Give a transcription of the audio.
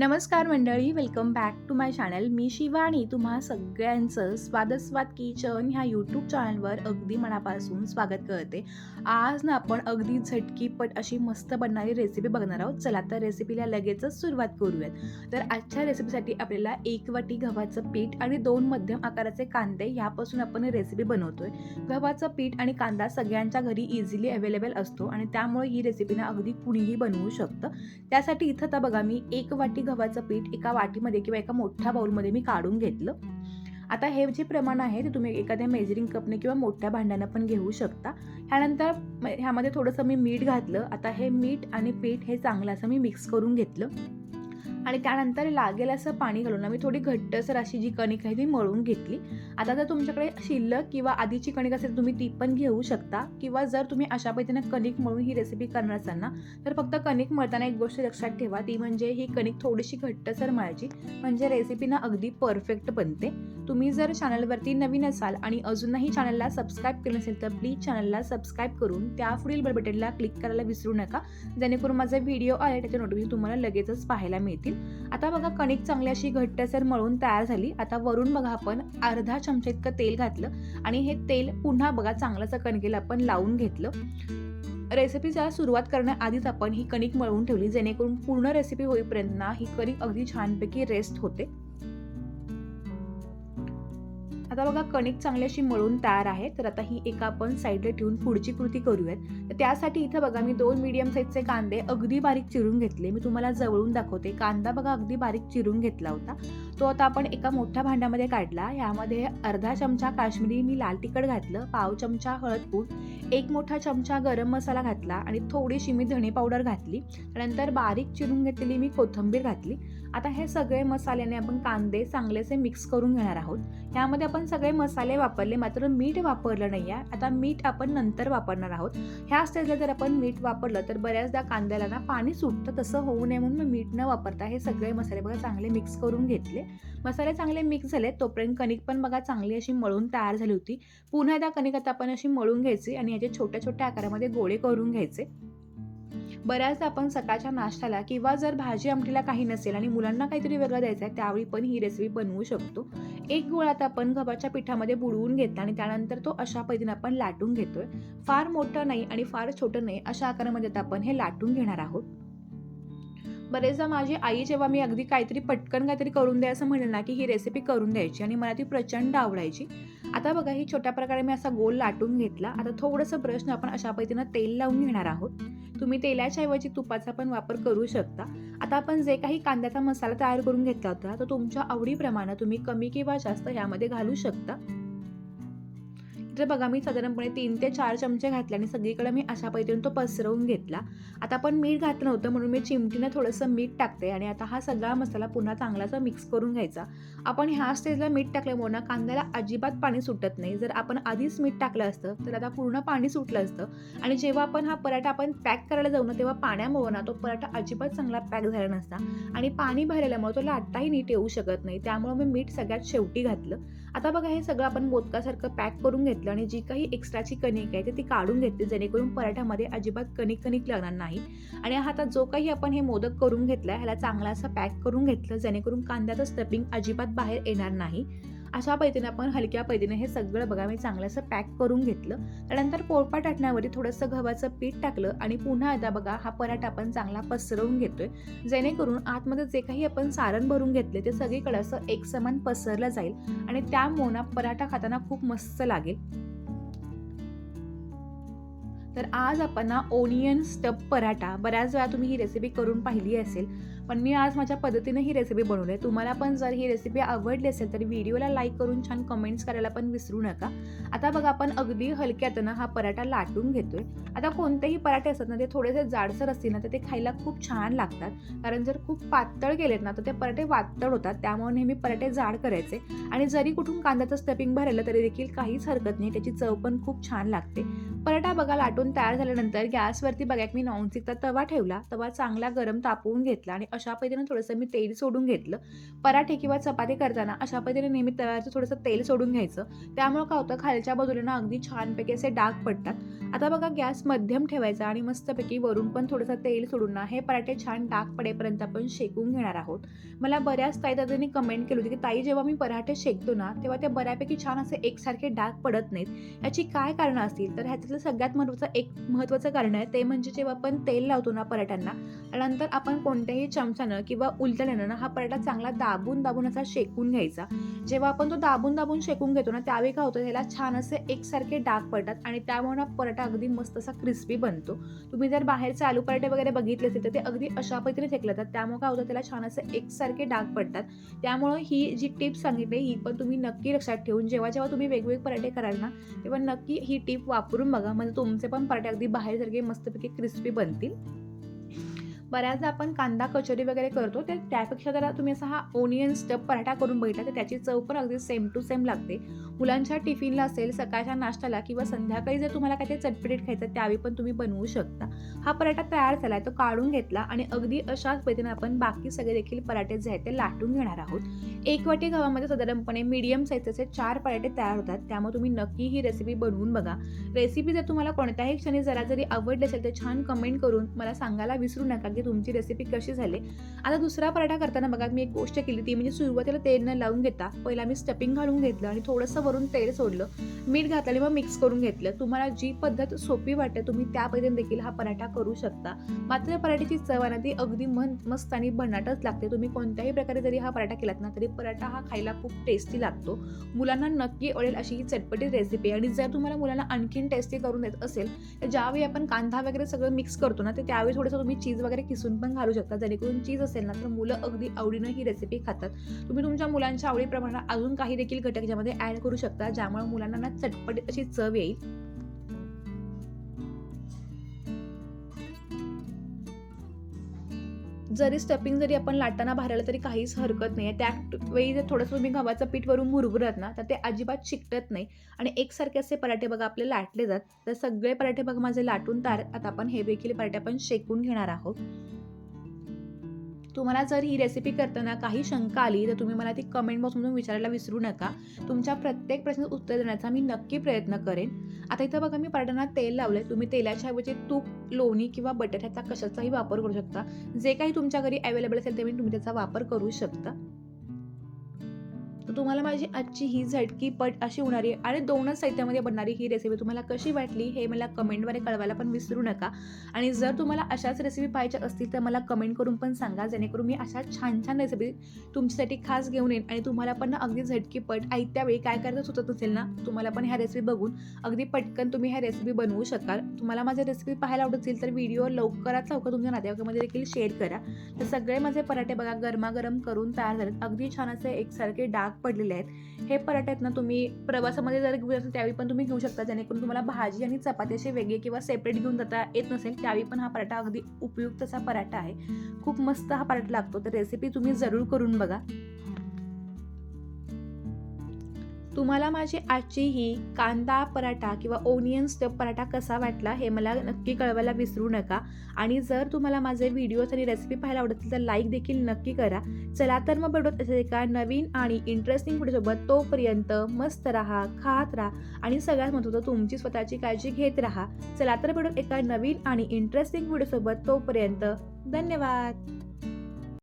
नमस्कार मंडळी welcome back to my channel मी शिवानी तुम्हा सगळ्यांचं स्वादस्वाद किचन ह्या यूट्यूब चॅनलवर अगदी मनापासून स्वागत करते. आज ना आपण अगदी झटकीपट अशी मस्त बनणारी रेसिपी बघणार आहोत. चला तर रेसिपीला लगेचच सुरुवात करूयात. तर आजच्या रेसिपीसाठी आपल्याला एक वाटी गव्हाचं पीठ आणि दोन मध्यम आकाराचे कांदे ह्यापासून आपण रेसिपी बनवतोय. गव्हाचं पीठ आणि कांदा सगळ्यांच्या घरी इझिली अवेलेबल असतो आणि त्यामुळे ही रेसिपी ना अगदी कुणीही बनवू शकतं. त्यासाठी इथं तर बघा मी एक वाटी गव्हाचं पीठ एका वाटीमध्ये किंवा एका मोठ्या बाऊलमध्ये मी काढून घेतलं. आता हे जे प्रमाण आहे ते तुम्ही एखाद्या मेजरिंग कपने किंवा मोठ्या भांड्यानं पण घेऊ शकता. ह्यानंतर ह्यामध्ये थोडंसं मी मीठ घातलं. आता हे मीठ आणि पीठ हे चांगलं असं मी मिक्स करून घेतलं. आणि त्यानंतर लागेल असं पाणी घालून आम्ही मी थोडी घट्टसर अशी जी कणिक आहे ती मळून घेतली. आता जर तुमच्याकडे शिल्लक किंवा आधीची कणिक असेल तुम्ही ती पण घेऊ शकता. किंवा जर तुम्ही अशा पद्धतीने कणिक मळून ही रेसिपी करणार असाल ना तर फक्त कणिक मळताना एक गोष्ट लक्षात ठेवा. ती म्हणजे ही कणिक थोडीशी घट्टसर मळायची. म्हणजे रेसिपी ना अगदी परफेक्ट बनते. तुम्ही जर चॅनलवरती नवीन असाल आणि अजूनही चॅनलला सबस्क्राईब केलं नसेल तर प्लीज चॅनलला सबस्क्राईब करून त्या पुढील बटनला क्लिक करायला विसरू नका. जेणेकरून माझा व्हिडिओ आले त्याचे नोटिफिकेशन तुम्हाला लगेचच पाहायला मिळतील. आता बघा कणिक चांगली अशी घट्टसर मळून तयार झाली. आता वरून बघा आपण अर्धा चमचा इतकं तेल घातलं आणि हे तेल पुन्हा बघा चांगलंसं कणकेला आपण लावून घेतलं. रेसिपीचा सुरुवात करण्याआधीच आपण ही कणिक मळवून ठेवली जेणेकरून पूर्ण रेसिपी होईपर्यंत ना ही कणिक अगदी छानपैकी रेस्ट होते. आता बघा कणिक चांगली अशी मळून तयार आहे. तर आता ही एका आपण साईडला ठेवून पुढची कृती करूयात. तर त्यासाठी इथं बघा मी दोन मीडियम साईजचे कांदे अगदी बारीक चिरून घेतले. मी तुम्हाला जवळून दाखवते. कांदा बघा अगदी बारीक चिरून घेतला होता. तो आता आपण एका मोठ्या भांड्यामध्ये काढला. यामध्ये अर्धा चमचा काश्मीरी मी लाल तिखट घातलं पाव चमचा हळद पूड एक मोठा चमचा गरम मसाला घातला आणि थोडीशी मी धणे पावडर घातली. त्यानंतर बारीक चिरून घेतलेली मी कोथिंबीर घातली. आता हे सगळे मसाल्याने आपण कांदे चांगलेसे मिक्स करून घेणार आहोत. यामध्ये आपण सगळे मसाले वापरले मात्र मीठ वापरलं नाही आहे आता मीठ आपण नंतर वापरणार आहोत. ह्या स्टेजला जर आपण मीठ वापरलं तर बऱ्याचदा कांद्याला ना पाणी सुटतं. तसं होऊ नये म्हणून मी मीठ न वापरता हे सगळे मसाले बघा चांगले मिक्स करून घेतले. मसाले चांगले मिक्स झाले तोपर्यंत कणिक पण बघा चांगली अशी मळून तयार झाली होती. पुन्हा त्या कणिक आता आपण अशी मळून घ्यायची आणि याचे छोट्या छोट्या आकारामध्ये गोळे करून घ्यायचे. बऱ्याचदा आपण सकाळच्या नाश्त्याला किंवा जर भाजी आमटीला काही नसेल आणि मुलांना काहीतरी वेगळं द्यायचं आहे त्यावेळी पण ही रेसिपी बनवू शकतो. एक गोळा आता आपण गव्हाच्या पिठामध्ये बुडवून घेतला आणि त्यानंतर तो अशा पद्धतीने आपण लाटून घेतोय. फार मोठं नाही आणि फार छोटं नाही अशा आकारामध्ये आता आपण हे लाटून घेणार आहोत. बरेचदा माझी आई जेव्हा मी अगदी काहीतरी पटकन काहीतरी करून द्या असं म्हणेल ना की ही रेसिपी करून द्यायची आणि मला ती प्रचंड आवडायची. आता बघा ही छोट्या प्रकारे मी असा गोल लाटून घेतला. आता थोडंसं ब्रशनं आपण अशा पद्धतीनं तेल लावून घेणार आहोत. तुम्ही तेलाच्या ऐवजी तुपाचा पण वापर करू शकता. आता आपण जे काही कांद्याचा मसाला तयार करून घेतला होता तो तुमच्या आवडीप्रमाणे तुम्ही कमी किंवा जास्त ह्यामध्ये घालू शकता. इथे बघा मी साधारणपणे तीन ते चार चमचे घातले आणि सगळीकडे मी अशा पद्धतीने तो पसरवून घेतला. आता आपण मीठ घातलं नव्हतं म्हणून मी चिमटीनं थोडंसं मीठ टाकते आणि आता हा सगळा मसाला पुन्हा चांगलासा मिक्स करून घ्यायचा. आपण ह्या स्टेजला मीठ टाकल्यामुळे ना कांद्याला अजिबात पाणी सुटत नाही. जर आपण आधीच मीठ टाकलं असतं तर आता पूर्ण पाणी सुटलं असतं. आणि जेव्हा आपण हा पराठा आपण पॅक करायला जाऊ ना तेव्हा पाण्यामुळे ना तो पराठा अजिबात चांगला पॅक झाला नसता. आणि पाणी भरल्यामुळे तो लाटताही नीट येऊ शकत नाही. त्यामुळे मी मीठ सगळ्यात शेवटी घातलं. आता बघा हे सगळं आपण मोदकासारखं पॅक करून घेतलं. आणि जी काही एक्स्ट्राची कणिक आहे ते ती काढून घेतली जेणेकरून पराठ्यामध्ये अजिबात कणिक कणिक लागणार नाही. आणि आता जो काही आपण हे मोदक करून घेतला ह्याला चांगला असं पॅक करून घेतलं जेणेकरून कांद्याचं स्टफिंग अजिबात बाहेर येणार नाही. अशा पद्धतीने आपण हलक्या पद्धतीने हे सगळं बघा मी चांगलं असं पॅक करून घेतलं. त्यानंतर पोळपाट टाकण्यावरती थोडंसं गव्हाचं पीठ टाकलं आणि पुन्हा एकदा बघा हा पराठा आपण चांगला पसरवून घेतोय. जेणेकरून आतमध्ये जे काही आपण सारण भरून घेतले ते सगळीकडे असं एकसमान पसरलं जाईल आणि त्यामुळे ना पराठा खाताना खूप मस्त लागेल. तर आज आपण ना ओनियन स्टब पराठा बऱ्याच वेळा तुम्ही ही रेसिपी करून पाहिली असेल पण मी आज माझ्या पद्धतीने ही रेसिपी बनवली आहे. तुम्हाला पण जर ही रेसिपी आवडली असेल तर व्हिडिओला लाईक करून छान कमेंट्स करायला पण विसरू नका. आता बघा आपण अगदी हलक्यातनं हा पराठा लाटून घेतोय. आता कोणतेही पराठे असतात ना ते थोडेसे जाडसर असतील ना तर ते खायला खूप छान लागतात. कारण जर खूप पातळ गेलेत ना तर ते पराठे वातळ होतात. त्यामुळे नेहमी पराठे जाड करायचे. आणि जरी कुठून कांद्याचं स्टपिंग भरलं तरी देखील काहीच हरकत नाही. त्याची चव पण खूप छान लागते. पराठा बघा लाटून तयार झाल्यानंतर गॅसवरती बघा मी मी नॉनस्टिकचा तवा ठेवला. तवा चांगला गरम तापवून घेतला आणि अशा पद्धतीने थोडंसं मी तेल सोडून घेतलं. पराठे किंवा चपाती करताना अशा पद्धतीने नेहमी तव्याचं थोडंसं तेल सोडून घ्यायचं. त्यामुळे काय होतं खालच्या बाजूला ना अगदी छानपैकी असे डाग पडतात. आता बघा गॅस मध्यम ठेवायचा आणि मस्तपैकी वरून पण थोडंसं तेल सोडून ना हे पराठे छान डाग पडेपर्यंत आपण शेकून घेणार आहोत. मला बऱ्याच ताई दादांनी कमेंट केली होती की ताई जेव्हा मी पराठे शेकतो ना तेव्हा ते बऱ्यापैकी छान असे एकसारखे डाग पडत नाहीत. याची काय कारणं असतील? तर ह्याचं ह्याच्यातलं सगळ्यात महत्त्वाचं एक महत्त्वाचं कारण आहे ते म्हणजे जेव्हा आपण तेल लावतो ना पराठ्यांना नंतर आपण कोणत्याही चमच्यानं किंवा उलटल्यानं ना हा पराठा चांगला दाबून दाबून असा शेकून घ्यायचा. जेव्हा आपण तो दाबून दाबून शेकून घेतो ना त्यावेळी काय होतं त्याला छान असे एकसारखे डाग पडतात आणि त्यामुळे ना पराठा अगदी मस्त असा क्रिस्पी बनतो. तुम्ही जर बाहेरचे आलू पराठे वगैरे बघितले असेल तर ते अगदी अशा पद्धतीने फेकले जातात. त्यामुळे काय होतं त्याला छान असे एकसारखे डाग पडतात. त्यामुळं ही जी टिप सांगितली ही पण तुम्ही नक्की लक्षात ठेवून जेव्हा जेव्हा तुम्ही वेगवेगळे पराठे कराल ना तेव्हा नक्की ही टिप वापरून बघा. बघा. म्हणजे तुमचे पण पराठे अगदी बाहेरसारखे मस्तपैकी क्रिस्पी बनतील. बऱ्याचदा आपण कांदा कचोरी वगैरे करतो ते त्यापेक्षा जरा तुम्ही असा हा ओनियन स्टफ पराठा करून बघितला तर त्याची चव पण अगदी सेम टू सेम लागते. मुलांच्या टिफिनला असेल सकाळच्या नाश्त्याला किंवा संध्याकाळी जर तुम्हाला काही चटपटीत खायचं त्यावेळी पण तुम्ही बनवू शकता. हा पराठा तयार झाला तो काढून घेतला आणि अगदी अशाच पद्धतीने आपण बाकी सगळे देखील पराठे जे आहेत ते लाटून घेणार आहोत. एक वाटी गव्हामध्ये साधारणपणे मीडियम साईजचे चार पराठे तयार होतात त्यामुळे तुम्ही नक्की ही रेसिपी बनवून बघा. रेसिपी जर तुम्हाला कोणत्याही क्षणी जरा जरी आवडली असेल तर छान कमेंट करून मला सांगायला विसरू नका. की तुमची रेसिपी कशी झाली? आता दुसरा पराठा करताना बघा मी एक गोष्ट केली ती म्हणजे सुरुवातीला तेल न लावून घेता पहिला मी स्टपिंग घालून घेतलं आणि थोडंसं वरून तेल सोडलं. मीठ घातलं आणि मग मिक्स करून घेतलं. तुम्हाला जी पद्धत सोपी वाटते तुम्ही त्या पद्धतीने देखील हा पराठा करू शकता. मात्र पराठ्याची चव आहे ना ती अगदी मन मस्त आणि भन्नाटच लागते. तुम्ही कोणत्याही प्रकारे जरी हा पराठा केलात ना तरी पराठा हा खायला खूप टेस्टी लागतो. मुलांना नक्की आवडेल अशी ही चटपटी रेसिपी आणि जर तुम्हाला मुलांना आणखीन टेस्टी करून देत असेल तर ज्यावेळी आपण कांदा वगैरे सगळं मिक्स करतो ना तर त्यावेळी थोडंसं तुम्ही चीज वगैरे किसून पण घालू शकता. जेणेकरून चीज असेल ना तर मुलं अगदी आवडीनं ही रेसिपी खातात. तुम्ही तुमच्या मुलांच्या आवडीप्रमाणे अजून काही देखील घटक ज्यामध्ये ऍड करू शकता ज्यामुळे मुलांना ना चटपटीत अशी चव येईल. जरी स्टफिंग जरी आपण लाटांना भरायला तरी काहीच हरकत नाही आहे त्यावेळी जर थोडंसं तुम्ही गव्हाचं पीठ वरून मुरमुरत ना तर ते अजिबात चिकटत नाही. आणि एकसारखे असे पराठे बघा आपले लाटले जात तर सगळे पराठे बघा माझे लाटून तार आता आपण हे देखील पराठे आपण शेकून घेणार आहोत. तुम्हाला जर ही रेसिपी करताना काही शंका आली तर तुम्ही मला ती कमेंट बॉक्समधून विचारायला विसरू नका. तुमच्या प्रत्येक प्रश्नाचं उत्तर देण्याचा मी नक्की प्रयत्न करेन. आता इथं बघा मी पराठ्यांना तेल लावलंय. तुम्ही तेलाच्या ऐवजी तूप लोणी किंवा बटाट्याचा कशाचाही वापर करू शकता. जे काही तुमच्या घरी अवेलेबल असेल ते तुम्ही त्याचा वापर करू शकता. तर तुम्हाला माझी आजची ही झटकी पट अशी होणारी आणि दोनच साहित्यामध्ये बनणारी ही रेसिपी तुम्हाला कशी वाटली हे मला कमेंटद्वारे कळवायला पण विसरू नका. आणि जर तुम्हाला अशाच रेसिपी पाहिजे असतील तर मला कमेंट करून पण सांगा जेणेकरून मी अशा छान छान रेसिपी तुमच्यासाठी खास घेऊन येईन आणि तुम्हाला पण ना अगदी झटकी पट ऐकत्या वेळी काय करायचं सुचत असेल ना तुम्हाला पण ह्या रेसिपी बघून अगदी पटकन तुम्ही ह्या रेसिपी बनवू शकाल. तुम्हाला माझ्या रेसिपी पाहायला आवडत असेल तर व्हिडिओ लवकरात लवकर तुमच्या नातेवाईकामध्ये देखील शेअर करा. तर सगळे माझे पराठे बघा गरमागरम करून तयार झालेत. अगदी छान असे एकसारखे डार्क पडलेले आहेत. हे पराठे आहेत ना तुम्ही प्रवासामध्ये जर घेऊन असेल त्यावेळी पण तुम्ही घेऊ शकता. जेणेकरून तुम्हाला भाजी आणि चपाती असे वेगळे किंवा सेपरेट घेऊन जाता येत नसेल त्यावेळी पण हा पराठा अगदी उपयुक्त असा पराठा आहे. खूप मस्त हा पराठा लागतो. तर रेसिपी तुम्ही जरूर करून बघा. तुम्हाला माझी आजची ही कांदा पराठा किंवा ओनियन स्टफ पराठा कसा वाटला हे मला नक्की कळवायला विसरू नका. आणि जर तुम्हाला माझे व्हिडिओज आणि रेसिपी पाहायला आवडत असेल तर लाईक देखील नक्की करा. चला तर मग भेटत असेल एका नवीन आणि इंटरेस्टिंग व्हिडिओसोबत तोपर्यंत मस्त राहा खात राहा आणि सगळ्यात महत्त्वाचं तुमची स्वतःची काळजी घेत राहा. चला तर भेटत एका नवीन आणि इंटरेस्टिंग व्हिडिओसोबत तोपर्यंत धन्यवाद.